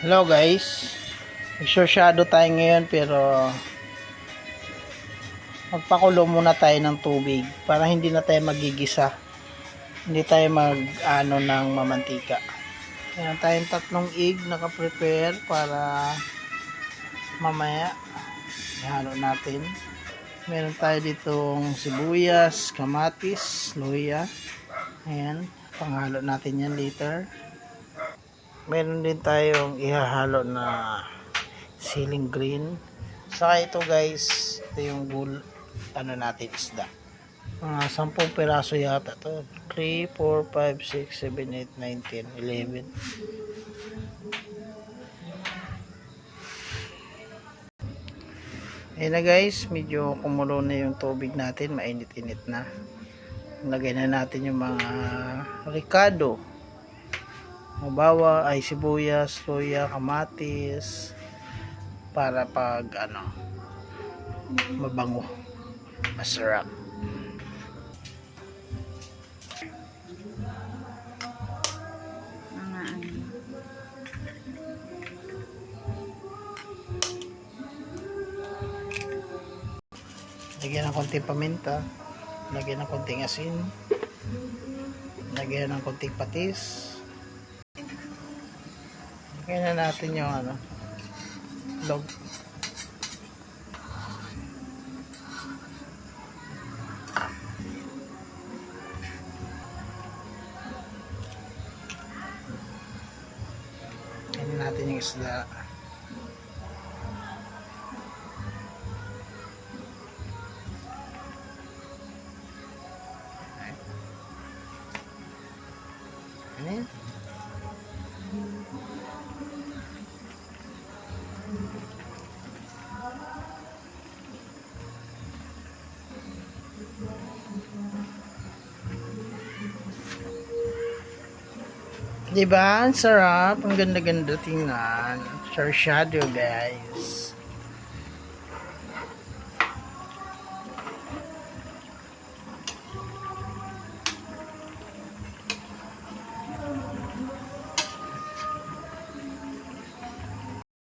Hello guys. Nagsosyado tayo ngayon pero magpakulo muna tayo ng tubig para hindi na tayo magigisa. Hindi tayo mag ano ng mamantika. Meron tayong tatlong egg naka-prepare para mamaya ihalo natin. Meron tayo ditong sibuyas, kamatis, luya. Ayan, panghalo natin yan later meron din tayong ihahalo na ceiling green. Saka ito guys, ito yung bull, ano natin isda. Mga 10 peraso yata to. 3, 4, 5, 6, 7, 8, 9, 10, 11. Ayan na guys, medyo kumulo na yung tubig natin, mainit-init na. Lagay na natin yung mga ricado mabawa ay sibuyas, luya, kamatis para pag ano mabango. Masarap. Mga ano. lagyan ng konting paminta lagyan ng konting asin lagyan ng konting patis na natin yung ano log. Lagyan natin yung isda. Ano yan? Diba? Ang sarap. Ang ganda-ganda tingnan. Sure shadow, guys.